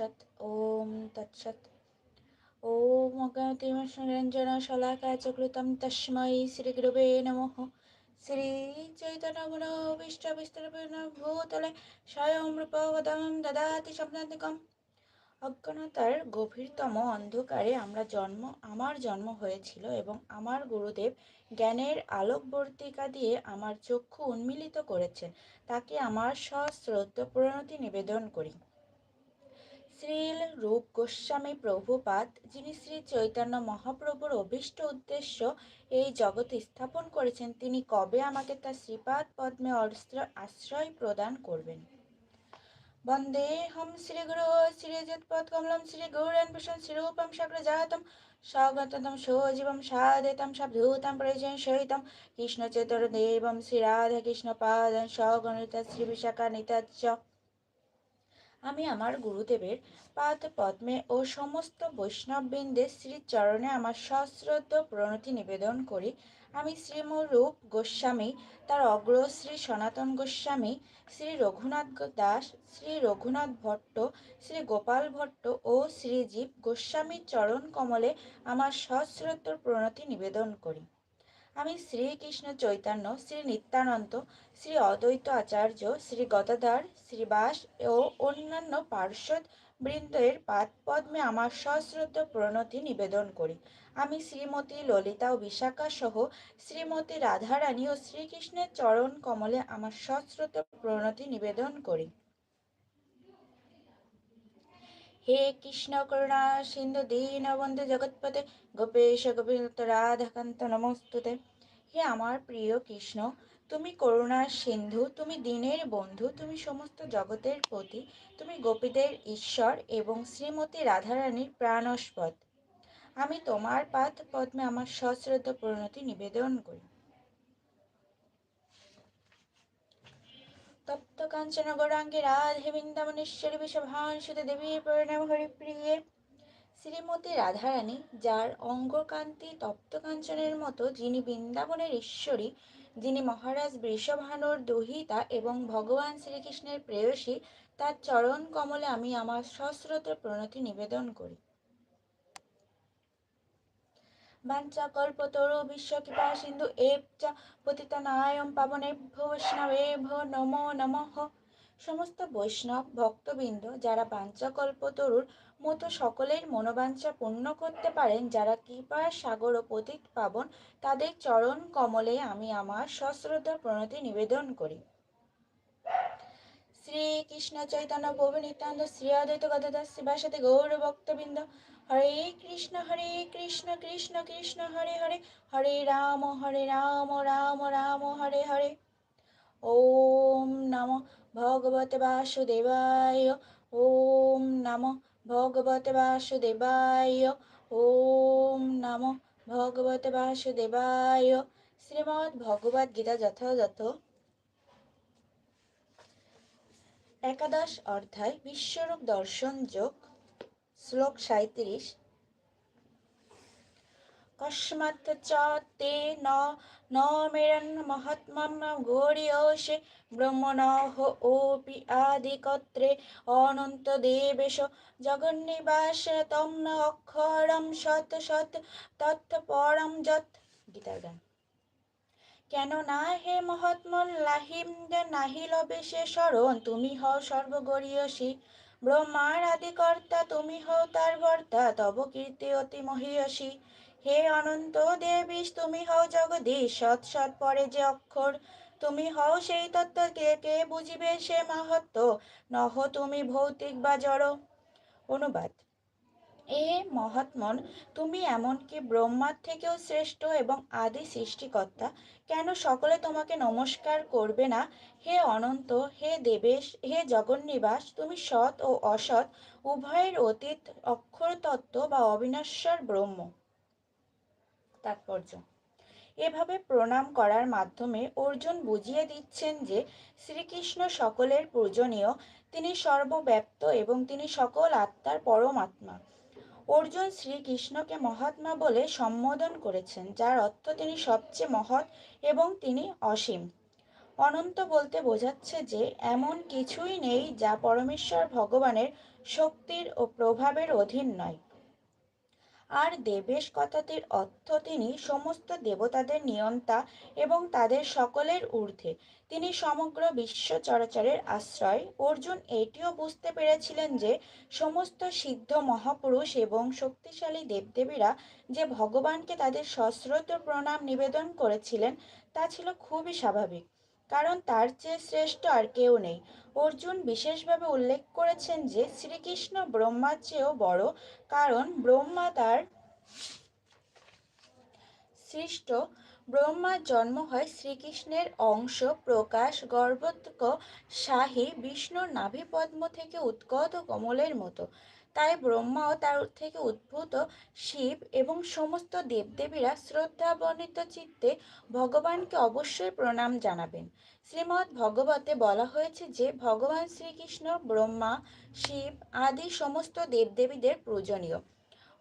তৎসৎ, ওম তৎসৎ। ওম অজ্ঞাতিমরঞ্জন শলাকা চক্রুতম তস্मै শ্রীগুরুবে নমঃ। শ্রী চৈতন্য বিষ্ট বিস্তরণ ভূতলে স্বয়ং রূপবদম দদাতি স্বপ্নান্তিকম অজ্ঞানতার গভীরতম অন্ধকারে আমরা জন্ম, আমার জন্ম হয়েছিল এবং আমার গুরুদেব জ্ঞানের আলোকবর্তিকা দিয়ে আমার চক্ষু উন্মিলিত করেছেন। তাকে আমার সশ্রদ্ধ প্রণতি নিবেদন করি। শ্রীল রূপ গোস্বামী প্রভুপাদ, যিনি শ্রী চৈতন্য মহাপ্রভুর অভীষ্ট উদ্দেশ্য এই জগতে স্থাপন করেছেন, তিনি কবে আমাকে তার শ্রীপাদ পদ্মে আশ্রয় প্রদান করবেন? বন্দেহম শ্রীগুরু শ্রীযুৎপদ কমলম শ্রীগৌরান ভূষণ শ্রীরূপম সাগ্রজাতম স্বগতম সজীবম সাধেতম, সবধূতম প্রয়োজন সহিতম কৃষ্ণচেতর দেবম শ্রীরাধা কৃষ্ণ পাদ স্বগণিতা শ্রী বিশাখা নিতাচ্ছ আমি আমার গুরুদেবের পাদ, পদ্মে ও সমস্ত বৈষ্ণববৃন্দের শ্রীচরণে আমার সশ্রদ্ধ প্রণতি নিবেদন করি। আমি শ্রীমরূপ গোস্বামী, তার অগ্র শ্রী সনাতন গোস্বামী, শ্রী রঘুনাথ দাস, শ্রী রঘুনাথ ভট্ট, শ্রী গোপাল ভট্ট ও শ্রীজীব গোস্বামীর চরণ কমলে আমার সশ্রদ্ধ প্রণতি নিবেদন করি। আমি শ্রীকৃষ্ণ চৈতন্য, শ্রী নিত্যানন্দ, শ্রী অদ্বৈত আচার্য, শ্রী গদাধার শ্রীবাস ও অন্যান্য পার্শ্বদ বৃন্দের পাদ পদ্মে আমার সশ্রদ্ধ প্রণতি নিবেদন করি। আমি শ্রীমতী ললিতা ও বিশাখা সহ শ্রীমতী রাধারানী ও শ্রীকৃষ্ণের চরণ কমলে আমার সশ্রদ্ধ প্রণতি নিবেদন করি। হে কৃষ্ণ করুণা, সিন্ধু দীনবন্ধু জগৎপতে গোপেশ গোপীত রাধাকান্ত নমস্তুতে। হে আমার প্রিয় কৃষ্ণ, তুমি করুণার সিন্ধু, তুমি দিনের বন্ধু, তুমি সমস্ত জগতের প্রতি তুমি গোপীদের ঈশ্বর এবং শ্রীমতী রাধারানীর প্রাণস্পদ। আমি তোমার পাদ পদ্মে আমার সশ্রদ্ধ পরিণতি নিবেদন করি। তপ্ত কাঞ্চন গৌরাঙ্গে রাধে বৃন্দাবনেশ্বরী বিষভাংসুতে দেবী পরিণাম হরিপ্রিয়ে। শ্রীমতী রাধারানী, যার অঙ্গকান্তি তপ্ত কাঞ্চনের মতো, যিনি বৃন্দাবনের ঈশ্বরী, যিনি মহারাজ বৃষভানুর দহিতা এবং ভগবান শ্রীকৃষ্ণের প্রেয়সী, তার চরণ কমলে আমি আমার সশ্রত প্রণতি নিবেদন করি। বাঞ্চাকল্পতরু বিশ্বকৃপা সিন্ধু এব চ পতিতানায়ম পাবনেভ্য বৈষ্ণবেভ নমো নমঃ। সমস্ত বৈষ্ণব ভক্তবৃন্দ যারা বাঞ্চাকল্পতরুর মতো সকলের মনোবাঞ্ছা পূর্ণ করতে পারেন, যারা কৃপার সাগর ও পতিত পাবন, তাদের চরণ কমলে আমি আমার সশ্রদ্ধ প্রণতি নিবেদন করি। শ্রীকৃষ্ণ চৈতন্য প্রভু নিত্যানন্দ শ্রী অদ্বৈত গদাধর শিবাসাদি গৌর ভক্তবৃন্দ হরে কৃষ্ণ হরে কৃষ্ণ কৃষ্ণ কৃষ্ণ, হরে হরে হরে রাম হরে রাম রাম রাম, হরে হরে। ওম নম ভগবতে বাসুদেবায়, ওম নম ভগবতে বাসুদেবায়, ওম নম ভগবতে বাসুদেবায়। শ্রীমদ্ ভগবদ গীতা যথাযথ। একাদশ অধ্যায়, বিশ্বরূপ দর্শন যোগ। শ্লোক সাঁত্রিশ কস্মাৎ চ তে ন ন মেরন মহাত্মম গৌরীয়সে ব্রহ্মণঃ ওপি আদিকত্রে অনন্ত দেবেশ জগন্নিবাস তম ন অক্ষরম সৎ সৎ তথ্য পরম যৎ। গীতার গান। কেন না হে মহাত্মন লাহিম, নাহি লবে সে স্মরণ তুমি হও সর্বগরীয়সী। ব্রহ্মার আদিকর্তা, তুমি হও তার বর্তা তব কীর্তি অতি মহিয়সী। হে অনন্ত দেবীশ, তুমি হও জগদীশ সৎ সৎ পরে যে অক্ষর। তুমি হও সেই তত্ত্ব, কে কে বুঝিবে সে মাহাত্ম নহ তুমি ভৌতিক বা জড়। অনুবাদ। এ মহাত্মন, তুমি এমনকি ব্রহ্মার থেকেও শ্রেষ্ঠ এবং আদি সৃষ্টিকর্তা। কেন সকলে তোমাকে নমস্কার করবে না? হে অনন্ত, হে দেবেশ, হে জগন্নিবাস, তুমি সৎ ও অসৎ, উভয়ের অতীত অক্ষর তত্ত্ব বা অবিনশ্বর ব্রহ্ম। তাৎপর্য, এভাবে প্রণাম করার মাধ্যমে অর্জুন বুঝিয়ে দিচ্ছেন যে, শ্রীকৃষ্ণ সকলের পূজনীয়, তিনি সর্বব্যাপ্ত এবং তিনি সকল আত্মার পরমাত্মা। অর্জুন শ্রীকৃষ্ণকে মহাত্মা বলে সম্বোধন করেছেন, যার অর্থ তিনি সবচেয়ে মহৎ এবং তিনি অসীম। অনন্ত বলতে বোঝাচ্ছে যে, এমন কিছুই নেই যা পরমেশ্বর ভগবানের শক্তির ও প্রভাবের অধীন নয়। আর দেবেশ কথাটির অর্থ তিনি সমস্ত দেবতাদের নিয়ন্তা এবং তাদের সকলের ঊর্ধ্বে। তিনি সমগ্র বিশ্ব চরাচরের আশ্রয়। অর্জুন এটিও বুঝতে পেরেছিলেন যে সমস্ত সিদ্ধ মহাপুরুষ এবং শক্তিশালী দেবদেবীরা যে ভগবানকে তাদের সশ্রদ্ধ প্রণাম নিবেদন করেছিলেন, তা ছিল খুবই স্বাভাবিক। কারণ তার চেয়ে শ্রেষ্ঠ আর কেউ নেই। অর্জুন বিশেষভাবে উল্লেখ করেছেন যে, শ্রীকৃষ্ণ ব্রহ্মার চেয়েও বড় কারণ ব্রহ্মা তার সৃষ্ট। ব্রহ্মার জন্ম হয় শ্রীকৃষ্ণের অংশ প্রকাশ গর্ভত্ক শাহী বিষ্ণুর নাভিপদ্ম থেকে উৎকত কমলের মতো। তাই ব্রহ্মাও তার থেকে উদ্ভূত শিব এবং সমস্ত দেবদেবীরা শ্রদ্ধাবর্ণিত চিত্তে ভগবানকে অবশ্যই প্রণাম জানাবেন। শ্রীমৎ ভগবতে বলা হয়েছে যে, ভগবান শ্রীকৃষ্ণ, ব্রহ্মা, শিব আদি সমস্ত দেবদেবীদের পূজনীয়।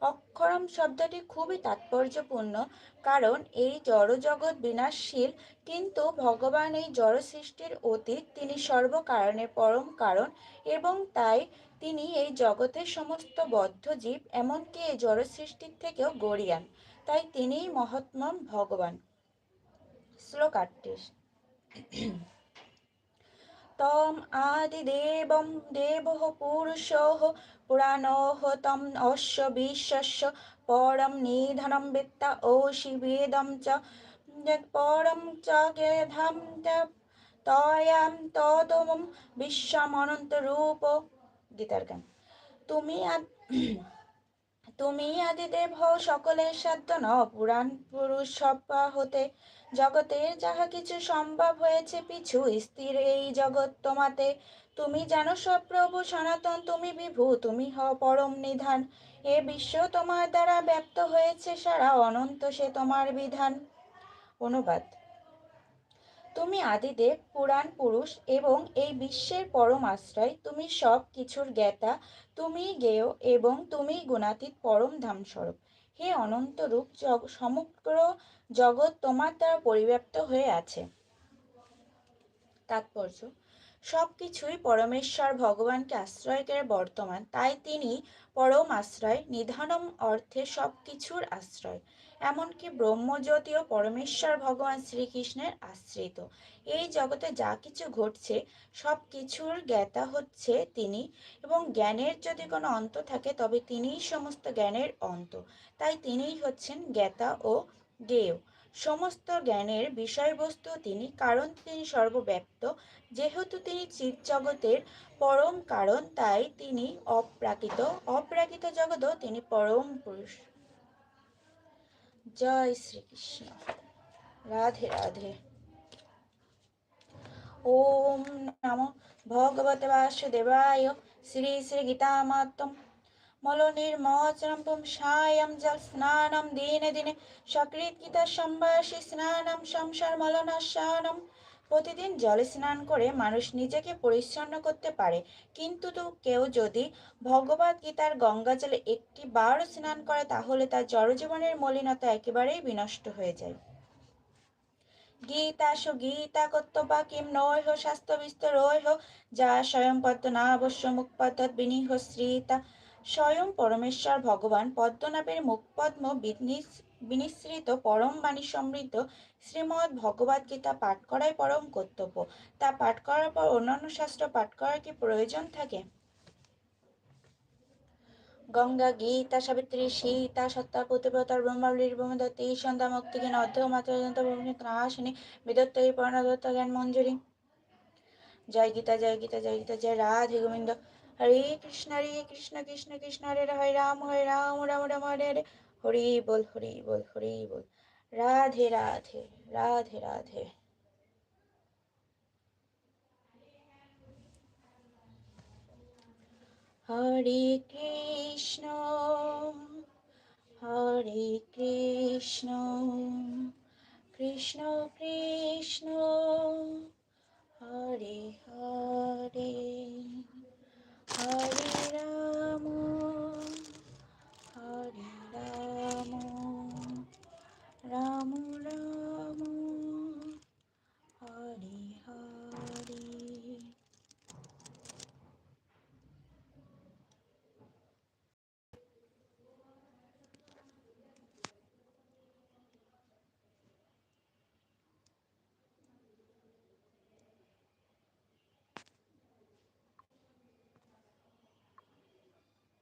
অক্ষরম শব্দটি খুবই তাৎপর্যপূর্ণ, কারণ এই জড়জগৎ বিনাশশীল, কিন্তু ভগবান এই জড় সৃষ্টির অতীত তিনি সর্বকারণের পরম কারণ এবং তাই তিনি এই জগতের সমস্ত বদ্ধ জীব, এমনকি এই জড় সৃষ্টির থেকেও গড়িয়ান। তাই তিনিই মহাত্মা ভগবান। শ্লোক আটত্রিশ। তম আদিদেবম দেবः পুরুষः পুরাণः তম অশ্ব বিশ্বস্য পরম নিধনম বিত্ত ওষি বেদম চ পরম চ গেধম তয়াম তদমম বিশ্বমনন্ত রূপ গীতার গান তুমি তুমি আদিদেব হও সকলের সাধ্য ন পুরাণ পুরুষ সব্বা হতে জগতের যাহা কিছু সম্ভব হয়েছে পিছু, স্থির এই জগৎ তোমাতে। তুমি জানো সব প্রভু সনাতন, তুমি বিভু, তুমি হও পরম নিধান। এ বিশ্ব তোমার দ্বারা ব্যক্ত হয়েছে সারা, অনন্ত সে তোমার বিধান। অনুবাদ। তুমি আদিদেব, পুরাণ, পুরুষ এবং এই বিশ্বের পরম আশ্রয়, তুমি সব কিছুর জ্ঞাতা, তুমি জ্ঞেয় এবং তুমি গুণাতীত পরম ধামস্বরূপ। হে অনন্ত রূপ সমগ্র জগৎ তোমার দ্বারা পরিব্যাপ্ত হয়ে আছে। তাৎপর্য সব কিছুই পরমেশ্বর ভগবানকে আশ্রয় করে বর্তমান, তাই তিনি পরম আশ্রয়, নিধানম অর্থে সব কিছুর আশ্রয়। এমনকি ব্রহ্মজ্যোতিও পরমেশ্বর ভগবান শ্রীকৃষ্ণের আশ্রিত। এই জগতে যা কিছু ঘটছে, সব কিছুর জ্ঞাতা হচ্ছে তিনি এবং জ্ঞানের যদি কোনো অন্ত থাকে, তবে তিনিই সমস্ত জ্ঞানের অন্ত। তাই তিনিই হচ্ছেন জ্ঞাতা ও জ্ঞেয় সমস্ত জ্ঞানের বিষয়বস্তু তিনি, কারণ তিনি সর্বব্যাপ্ত। যেহেতু তিনি জগতের পরম কারণ, তাই তিনি অপ্রাকৃত। অপ্রাকৃত জগৎও তিনি পরম পুরুষ। জয় শ্রীকৃষ্ণ। রাধে রাধে। ওম নম ভগবতে বাসুদেবায় শ্রী শ্রী গীতামাত্ম মলো মলনির্মোচनं পুংসায়ं জল স্নানম দিনে দিনে সকৃত গীতা সম্ভাষী স্নানম সংসার মলনাশানম। প্রতিদিন জলে স্নান করে মানুষ নিজেকে পরিচ্ছন্ন করতে পারে। কিন্তু তো কেউ যদি ভগবত গীতার গঙ্গা জলে একটি বার স্নান করে, তাহলে তার জড়জীবনের মলিনতা একেবারেই বিনষ্ট হয়ে যায়। গীতাসু গীতা কর্তব্যা কিম নৈহ স্বাস্থ্য বিস্তর যা স্বয়ং পদ্ম না অবশ্য মুখ পদ্ধত বিনিহ শ্রীতা স্বয়ং পরমেশ্বর ভগবান পদ্মনাভের মুখপদ্ম বিনিসৃত, পরম বাণী সমৃদ্ধ শ্রীমৎ ভগবদ গীতা পাঠ করাই পরম কর্তব্য। তা পাঠ করার পর অন্যান্য শাস্ত্র পাঠ করার কি প্রয়োজন থাকে? গঙ্গা, গীতা, সাবিত্রী, সীতা, সত্তা প্রতিব্রতার ব্রহ্মাবলীর ব্রহ্মদত্তী সন্ধ্যা মুক্তিজ্ঞান অর্ধ, মাত্রা নাশিনী বিদত্তী পর্ণদত্ত জ্ঞান, মঞ্জুরি। জয় গীতা জয় গীতা জয় গীতা, জয় রাধে গোবিন্দ। হরে কৃষ্ণ হরে কৃষ্ণ কৃষ্ণ কৃষ্ণ হরে হরে রাম হরে রাম রাম রাম, হরে হরে। হরি বল হরি বল হরি বল রাধে রাধে রাধে রাধে। হরি কৃষ্ণ হরি কৃষ্ণ কৃষ্ণ কৃষ্ণ, হরি হরি। হরি রাম।